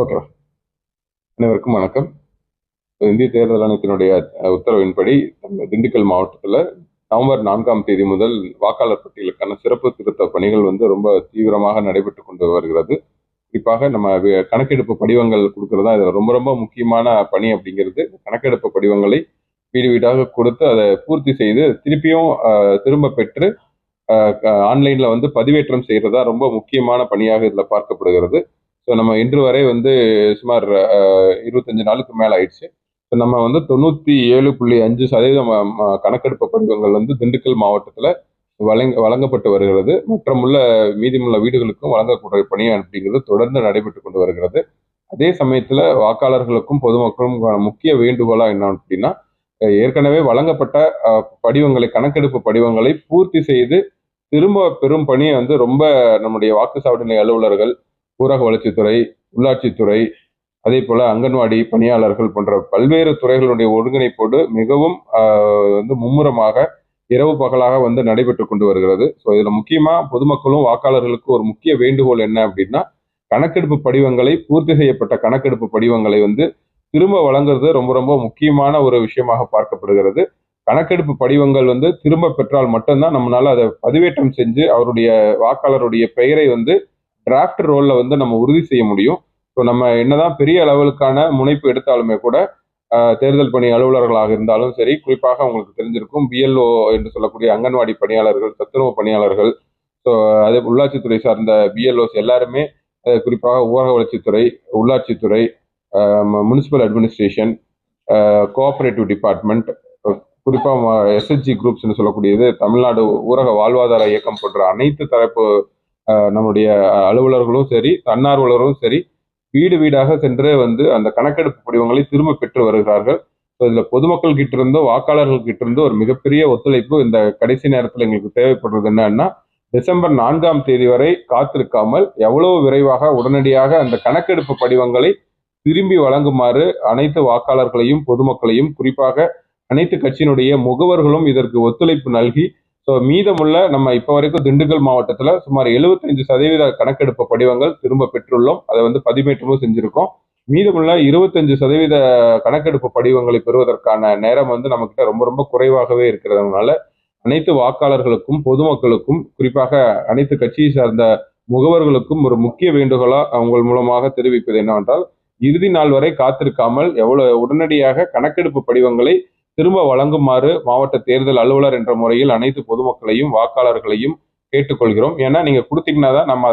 ஓகேவா அனைவருக்கும் வணக்கம். இந்திய தேர்தல் ஆணையத்தினுடைய உத்தரவின்படி நம்ம திண்டுக்கல் மாவட்டத்தில் நவம்பர் நான்காம் தேதி முதல் வாக்காளர் பட்டியலுக்கான சிறப்பு திருத்த பணிகள் வந்து ரொம்ப தீவிரமாக நடைபெற்று கொண்டு வருகிறது. குறிப்பாக நம்ம கணக்கெடுப்பு படிவங்கள் கொடுக்கறதா இது ரொம்ப ரொம்ப முக்கியமான பணி அப்படிங்கிறது கணக்கெடுப்பு படிவங்களை வீடு வீடாக கொடுத்து அதை பூர்த்தி செய்து திருப்பியும் திரும்ப பெற்று ஆன்லைனில் வந்து பதிவேற்றம் செய்கிறதா ரொம்ப முக்கியமான பணியாக இதில் பார்க்கப்படுகிறது. ஸோ நம்ம இன்று வரை வந்து சுமார் இருபத்தஞ்சு நாளுக்கு மேலே ஆயிடுச்சு. ஸோ நம்ம வந்து தொண்ணூற்றி ஏழு புள்ளி அஞ்சு சதவீதம் கணக்கெடுப்பு படிவங்கள் வந்து திண்டுக்கல் மாவட்டத்தில் வழங்க வழங்கப்பட்டு வருகிறது. மற்றமுள்ள மீதமுள்ள வீடுகளுக்கும் வழங்கக்கூடிய பணி அப்படிங்கிறது தொடர்ந்து நடைபெற்று கொண்டு வருகிறது. அதே சமயத்தில் வாக்காளர்களுக்கும் பொதுமக்களும் முக்கிய வேண்டுகோளாக என்ன அப்படின்னா ஏற்கனவே வழங்கப்பட்ட படிவங்களை கணக்கெடுப்பு படிவங்களை பூர்த்தி செய்து திரும்ப பெறும் பணியை வந்து ரொம்ப நம்முடைய வாக்குச்சாவடி நிலை அலுவலர்கள் ஊரக வளர்ச்சித்துறை உள்ளாட்சித்துறை அதே போல அங்கன்வாடி பணியாளர்கள் போன்ற பல்வேறு துறைகளுடைய ஒருங்கிணைப்போடு மிகவும் வந்து மும்முரமாக இரவு பகலாக வந்து நடைபெற்று கொண்டு வருகிறது. ஸோ இதில் முக்கியமாக பொதுமக்களும் வாக்காளர்களுக்கு ஒரு முக்கிய வேண்டுகோள் என்ன அப்படின்னா கணக்கெடுப்பு படிவங்களை பூர்த்தி செய்யப்பட்ட கணக்கெடுப்பு படிவங்களை வந்து திரும்ப வழங்குறது ரொம்ப ரொம்ப முக்கியமான ஒரு விஷயமாக பார்க்கப்படுகிறது. கணக்கெடுப்பு படிவங்கள் வந்து திரும்ப பெற்றால் மட்டும்தான் நம்மளால அதை பதிவேற்றம் செஞ்சு அவருடைய வாக்காளருடைய பெயரை வந்து டிராஃப்ட் ரோல்ல வந்து நம்ம உறுதி செய்ய முடியும். ஸோ நம்ம என்னதான் பெரிய அளவுக்கான முனைப்பு எடுத்தாலுமே கூட தேர்தல் பணி அலுவலர்களாக இருந்தாலும் சரி குறிப்பாக உங்களுக்கு தெரிஞ்சிருக்கும் பிஎல்ஓ என்று சொல்லக்கூடிய அங்கன்வாடி பணியாளர்கள் சத்துணவு பணியாளர்கள் ஸோ அதே உள்ளாட்சித்துறை சார்ந்த பிஎல்ஓஸ் எல்லாருமே குறிப்பாக ஊரக வளர்ச்சித்துறை உள்ளாட்சித்துறை முனிசிபல் அட்மினிஸ்ட்ரேஷன் கோஆபரேட்டிவ் டிபார்ட்மெண்ட் குறிப்பாக எஸ்எஸ்ஜி குரூப்ஸ்னு சொல்லக்கூடியது தமிழ்நாடு ஊரக வாழ்வாதார இயக்கம் போன்ற அனைத்து தரப்பு நம்முடைய அலுவலர்களும் சரி தன்னார்வலரும் சரி வீடு வீடாக சென்று வந்து அந்த கணக்கெடுப்பு படிவங்களை திரும்ப பெற்று வருகிறார்கள். ஸோ இதில் பொதுமக்கள் கிட்ட இருந்தோ வாக்காளர்கள் கிட்ட இருந்தோ ஒரு மிகப்பெரிய ஒத்துழைப்பு இந்த கடைசி நேரத்தில் எங்களுக்கு தேவைப்படுறது என்னன்னா டிசம்பர் நான்காம் தேதி வரை காத்திருக்காமல் எவ்வளவு விரைவாக உடனடியாக அந்த கணக்கெடுப்பு படிவங்களை திரும்பி வழங்குமாறு அனைத்து வாக்காளர்களையும் பொதுமக்களையும் குறிப்பாக அனைத்து கட்சியினுடைய முகவர்களும் இதற்கு ஒத்துழைப்பு நல்கி ஸோ மீதமுள்ள நம்ம இப்போ வரைக்கும் திண்டுக்கல் மாவட்டத்தில் சுமார் 75% சதவீத கணக்கெடுப்பு படிவங்கள் திரும்ப பெற்றுள்ளோம். அதை வந்து பதிவேற்றமும் செஞ்சுருக்கோம். மீதமுள்ள 25% சதவீத கணக்கெடுப்பு படிவங்களை பெறுவதற்கான நேரம் வந்து நம்மக்கிட்ட ரொம்ப ரொம்ப குறைவாகவே இருக்கிறதுனால அனைத்து வாக்காளர்களுக்கும் பொதுமக்களுக்கும் குறிப்பாக அனைத்து கட்சியை சார்ந்த முகவர்களுக்கும் ஒரு முக்கிய வேண்டுகோளா அவங்க மூலமாக தெரிவிப்பது என்னவென்றால் இறுதி நாள் வரை காத்திருக்காமல் எவ்வளவு உடனடியாக கணக்கெடுப்பு படிவங்களை திரும்ப வழங்குமாறு மாவட்ட தேர்தல் அலுவலர் என்ற முறையில் அனைத்து பொதுமக்களையும் வாக்காளர்களையும் கேட்டுக்கொள்கிறோம். ஏன்னா நீங்க கொடுத்தீங்கன்னா தான் நம்ம